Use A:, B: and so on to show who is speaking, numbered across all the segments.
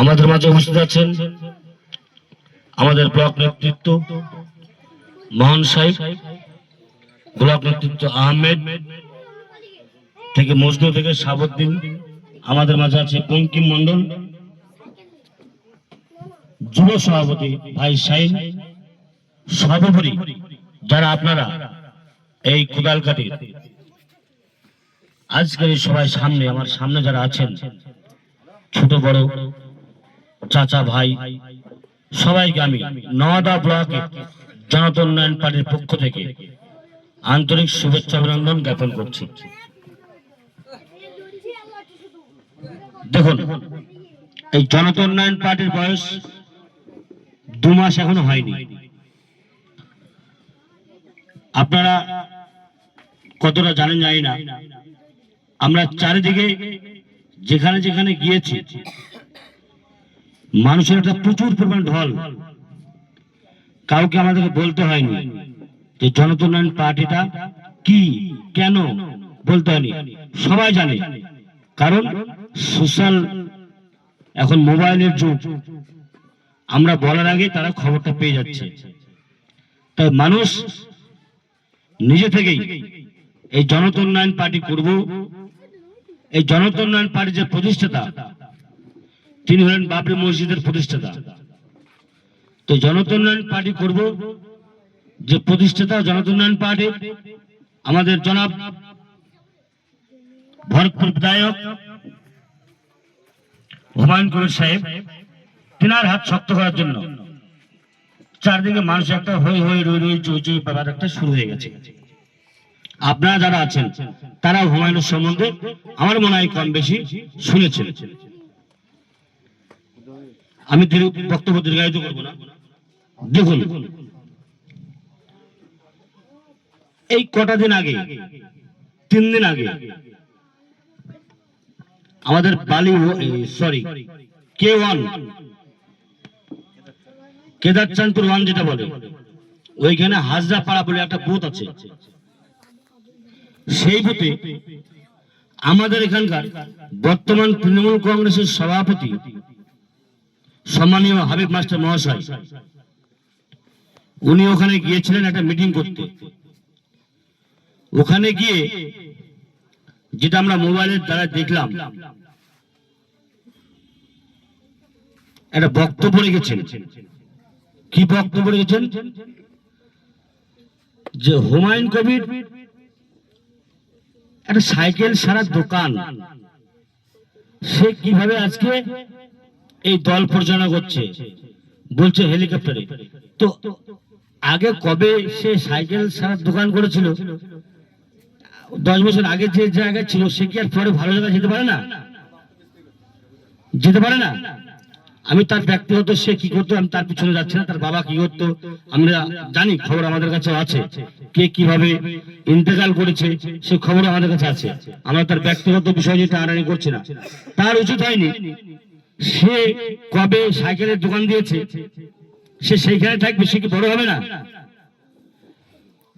A: আমাদের মাঝে উপস্থিত আছেন আমাদের ব্লক নেতৃত্ব, মোহন সাহেব, ব্লক নেতৃত্ব আহমেদ, থেকে মজনু থেকে সাবুদ্দিন, আমাদের মাঝে আছে পঙ্কিম মন্ডল যুব সভাপতি ভাই সাইন সর্বোপরি যারা আপনারা এই কোদালকাটির আজকের সবাই সামনে, আমার সামনে যারা আছেন ছোট বড় চাচা ভাই, সবাইকে আমি নওয়াদা ব্লকে জনতা উন্নয়ন পার্টির পক্ষ থেকে আন্তরিক শুভেচ্ছা অভিনন্দন জ্ঞাপন করছি। দেখুন, এই জনতা উন্নয়ন পার্টির বয়স দু মাস এখনও হয়নি। আপনারা কতটা জানেন জানি না। আমরা চারিদিকে যেখানে যেখানে গিয়েছি, মানুষের একটা প্রচুর পরিমাণ ঢল। কাউকে আমাদেরকে বলতে হয়নি যে জনতা উন্নয়ন পার্টিটা কি, কেন বলতে হয়নি। সবাই জানে। কারণ সোশ্যাল, এখন মোবাইলের যুগ। আমরা বলার আগে তারা খবরটা পেয়ে যাচ্ছে। তাই মানুষ নিজে থেকেই এই জনতা উন্নয়ন পার্টি করব এই উন্নয়ন পার্টির যে প্রতিষ্ঠাতা, তিনি হলেন বাবরি মসজিদের প্রতিষ্ঠাতা। তো উন্নয়ন পার্টি করব, যে প্রতিষ্ঠাতা উন্নয়ন পার্টি, আমাদের জনাব ভরতপুর বিধায়ক হুমায়ুন কবির সাহেব, তিনার হাত শক্ত করার জন্য চারদিকে মানুষ একটা হই হই রই রই চই চই ব্যাপার একটা শুরু হয়ে গেছে। আপনারা যারা আছেন, তারা হুমায়ুনের সম্বন্ধে আমার মনে হয় কম বেশি শুনেছেন। আমি বক্তব্য দীর্ঘায়িত করব না। দেখুন, এই কটা দিন আগে, তিন দিন আগে আমাদের Bally sorry K one, Kedarchandpur one যেটা বলে, ওইখানে হাজরা পাড়া বলে একটা বুথ আছে। সেই বুথে আমাদের এখানকার বর্তমান তৃণমূল কংগ্রেসের সভাপতি সম্মানীয় হাবিব মাস্টার মহাশয়। উনি ওখানে গিয়েছিলেন একটা মিটিং করতে। ওখানে গিয়ে যেটা আমরা মোবাইলের দ্বারা দেখলাম, একটা বক্তব্য রেখেছেন। কি বক্তব্য রেখেছেন? যে হুমায়ুন কবির একটা সাইকেল সারা দোকান। সে কীভাবে আজকে এই দল পরিচালনা করছে? বলছে হেলিকপ্টারে। তো আগে কবে সে সাইকেল সারা দোকান করেছিল? দশ বছর আগে যে জায়গায় ছিল, সে কি আর পরে ভালো জায়গায় যেতে পারে না? যেতে পারে না? আমি তার ব্যক্তিগত সে কি করতো, আমি তার পিছনে যাচ্ছি না, তার বাবা কি করতো, আমরা জানি, খবর আমাদের কাছে আছে। কে কীভাবে ইন্তেকাল করেছে, সে খবর আমাদের কাছে আছে। আমরা তার ব্যক্তিগত বিষয় নিয়ে টানাটানি করছি না। তার উচিত হয়নি, সে কবে সাইকেলের দোকান দিয়েছে, সে সেইখানে থাকবে, সে কি বড় হবে না?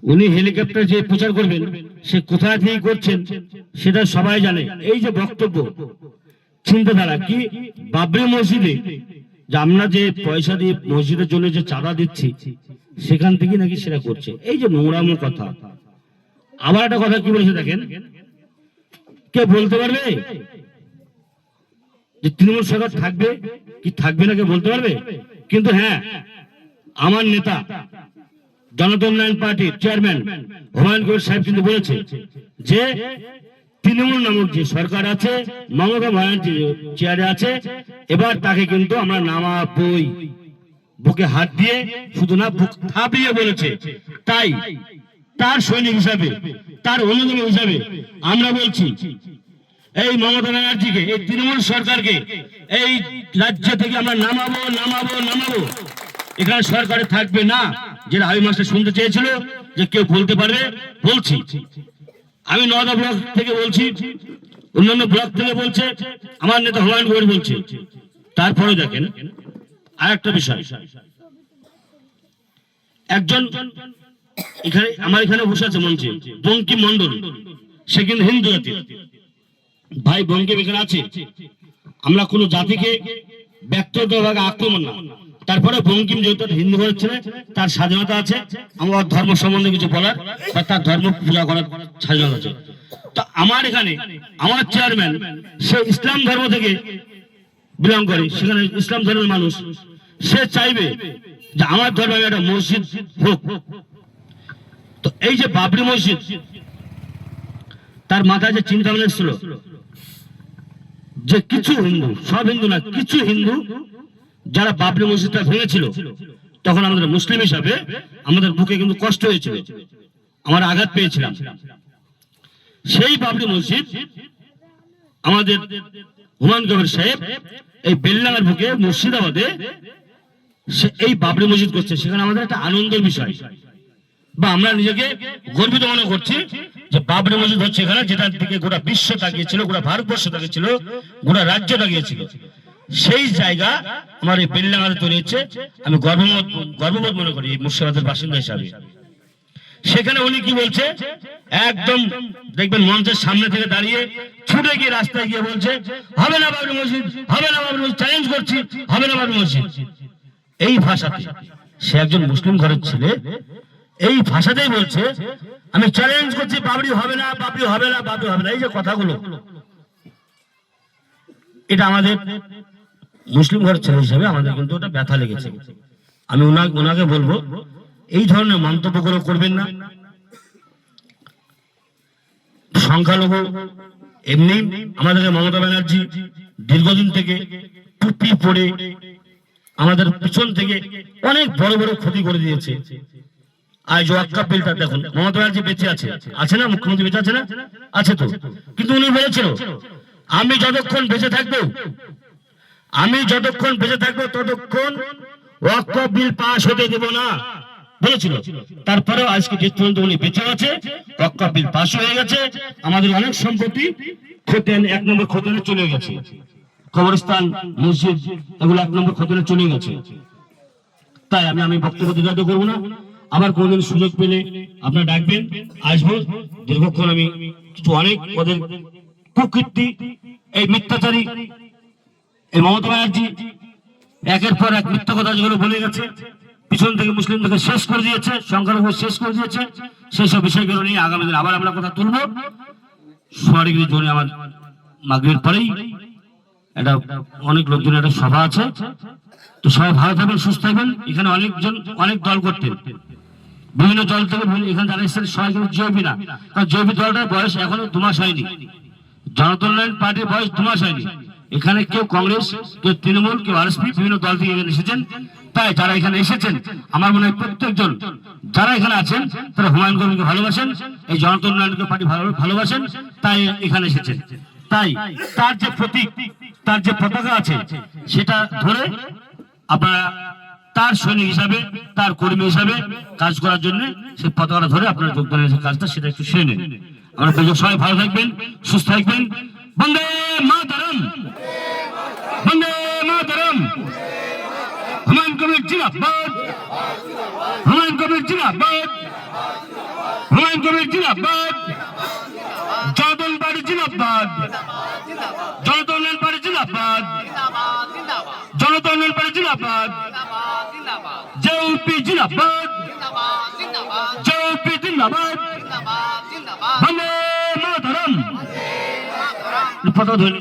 A: উনি হেলিকপ্টার যে প্রচার করবেন, সে কোথায় থেকে করছেন, সেটা সবাই জানে। এই যে বক্তব্য চিন্তাধারা কি? বাবরি মসজিদে আমরা যে পয়সা দিয়ে মসজিদের জন্য যে চাঁদা দিচ্ছি, সেখান থেকে নাকি সেটা করছে। এই যে নোংরামো কথা। আবার একটা কথা কি বলেছে দেখেন? কে বলতে পারবে? যে তৃণমূল সরকার থাকবে? কি থাকবে না কে বলতে পারবে? কিন্তু হ্যাঁ আমার নেতা, জনতা উন্নয়ন পার্টির চেয়ারম্যান হুমায়ুন কবির সাহেব কিন্তু বলেছে যে তৃণমূল নামক যে সরকার আছে, মমতা ব্যানার্জি চেয়ারে আছে, এবার তাকে কিন্তু আমরা নামাবই। বুকে হাত দিয়ে শুধু না, বুক থাপিয়ে বলেছে। তাই তার সৈনিক হিসাবে, তার অনুগামী হিসাবে আমরা বলছি, এই মমতা ব্যানার্জিকে, এই তৃণমূল সরকারকে, এই রাজ্য থেকে আমরা নামাবো নামাবো নামাবো। এখানে সরকারে থাকবে না। যেটা হাবি মাস্টার শুনতে চেয়েছিল যে কেউ বলতে পারবে, বলছি। আমি নওদা ব্লক থেকে বলছি, অন্যান্য ব্লক থেকে বলছে, আমার নেতা হুমায়ুন কবির বলছে। তারপরে দেখেন আর একটা বিষয়। একজন এখানে, আমার এখানে বসে আছে মঞ্চে বঙ্কিম মন্ডল সে কিন্তু হিন্দু জাতি। ভাই বঙ্কিম এখানে আছে। আমরা কোনো জাতিকে ব্যক্তিগতভাবে আক্রমণ না। তারপরে বঙ্কিম যেহেতু হিন্দু ছেলে তার স্বাধীনতা আছে, আমার ধর্ম সম্বন্ধে কিছু বলার, বা তার ধর্ম পূজা করার স্বাধীনতা আছে। তো আমার এখানে, আমার চেয়ারম্যান সে ইসলাম ধর্ম থেকে বিলং করে, সেখানে ইসলাম ধর্মের মানুষ। সে চাইবে যে আমার ধর্মে একটা মসজিদ হোক। তো এই যে বাবরি মসজিদ, তার মাথায় যে চিন্তা ভাবনা ছিল যে কিছু হিন্দু, সব হিন্দু না, কিছু হিন্দু যারা বাবরি মসজিদটা ভেঙেছিল, তখন আমাদের মুসলিম হিসাবে আমাদের বুকে কিন্তু কষ্ট হয়েছিল। আমরা আঘাত পেয়েছিলাম। সেই বাবরি মসজিদ আমাদের হুমায়ুন কবির সাহেব এই বেল্লাঙ্গার বুকে মুর্শিদাবাদে এই বাবরি মসজিদ করছে। সেখানে আমাদের একটা আনন্দের বিষয়। বা আমরা নিজেকে গর্বিত মনে করছি যে বাবরি মসজিদ হচ্ছে এখানে যেটার দিকে গোটা বিশ্ব তাকিয়েছিল, গোটা ভারতবর্ষ তাকিয়েছিল, গোটা রাজ্য তাকিয়েছিল। সেই জায়গা আমার এই বেল্লাঙ্গাতে তৈরি হচ্ছে আমি গর্ববোধ গর্ববোধ মনে করি মুর্শিদাবাদের বাসিন্দা হিসাবে। সেখানে উনি কি বলছে? একদম দেখবেন মঞ্চের সামনে থেকে দাঁড়িয়ে ছুটে গিয়ে রাস্তায় গিয়ে বলছে, হবে না বাবরি মসজিদ, হবে না বাবরি মসজিদ চ্যালেঞ্জ করছি, হবে না বাবরি মসজিদ। এই ভাষাতে সে একজন মুসলিম ঘরের ছেলে, এই ভাষাতেই বলছে, আমি চ্যালেঞ্জ করছি, বাবরি হবে না, বাবরি হবে না, বাবরি হবে না। এই যে কথাগুলো, এটা আমাদের মুসলিম ঘরের ছেলে হিসেবে আমাদের কিন্তু ওটা ব্যথা লেগেছে। আমি ওনাকে বলব, এই ধরনের মন্তব্যগুলো করবেন না। সংখ্যালঘু এমনি আমাদেরকে মমতা ব্যানার্জি দীর্ঘদিন থেকে টুপি পরে আমাদের পিছন থেকে অনেক বড় বড় ক্ষতি করে দিয়েছে। আজ ওয়াক্কা বিলটা দেখুন, মমতা ব্যানার্জি বেঁচে আছে। আছে না? মুখ্যমন্ত্রী বেঁচে আছে না? আছে তো। কিন্তু উনি বলেছিল, আমি যতক্ষণ বেঁচে থাকব আমি যতক্ষণ বেঁচে থাকব ততক্ষণ ওয়াক্ক বিল পাস হতে দেব না। বলেছিল। তারপরেও আজকে যে পর্যন্ত উনি বেঁচে আছে ওয়াক্ক বিল পাস হয়ে গেছে। আমাদের অনেক সম্পত্তি খোতেন, এক নম্বর খোতেনে চলে গেছে। কবরস্থান, মসজিদ, এগুলো এক নম্বর খোতেনে চলে গেছে। তাই আমি আমি বক্তব্য দীর্ঘায়িত করব না। আবার কোনদিন সুযোগ পেলে আপনারা ডাকবেন। আসব। দীর্ঘক্ষণ আমি কিছু অনেক ওদের কুকীর্তি, এই মিথ্যাচারী এই মমতা ব্যানার্জি একের পর এক মিথ্যা কথা যেগুলো বলে গেছে, পিছন থেকে মুসলিমদেরকে শেষ করে দিয়েছে সংখ্যালঘু শেষ করে দিয়েছে সেই সব বিষয়গুলো নিয়ে আগামী দিন আবার আমরা কথা তুলবো। সোয়ারিগিরি জোনে আমার মাগরির পরেই একটা অনেক লোকজনের একটা সভা আছে। তো সবাই ভালো থাকবেন, সুস্থ থাকবেন। এখানে অনেকজন, অনেক দল করতেন বিভিন্ন দল থেকে এখানে যারা এসেছেন, সবাই কিন্তু জেপি না। কারণ জেপি দলটার বয়স এখনও দু মাস হয়নি। জনতা পার্টির বয়স দু মাস হয়নি। এখানে কেউ কংগ্রেস, কেউ তৃণমূল, কেউ আরএসপি, বিভিন্ন দল থেকে এখানে এসেছেন। তাই যারা এখানে এসেছেন, আমার মনে হয় প্রত্যেকজন যারা এখানে আছেন, তারা হুমায়ুন কবিরকে ভালোবাসেন, এই জনতা উন্নয়ন পার্টি ভালোবাসেন, তাই এখানে এসেছেন। তাই তার যে প্রতীক, তার যে পতাকা আছে, সেটা ধরে আপনারা তার সৈনিক হিসাবে, তার কর্মী হিসাবে কাজ করার জন্য সেই পতাকাটা ধরে আপনারা যোগদানের যে কাজটা, সেটা একটু সেরে নেন। আমরা সবাই ভালো থাকবেন, সুস্থ থাকবেন। বন্দে মাতরম বন্দে মাতরম জিন্দাবাদ। হুমায়ুন কবির জিন্দাবাদ। হুমায়ুন কবির পার্টি জিন্দাবাদ। জনতা উন্নয়ন পার্টি জিন্দাবাদ। জনতা উন্নয়ন পার্টি জিন্দাবাদ। জেউপি জিন্দাবাদ। জেউপি জিন্দাবাদ। বন্দে মাতরম। পতাকা ধরে।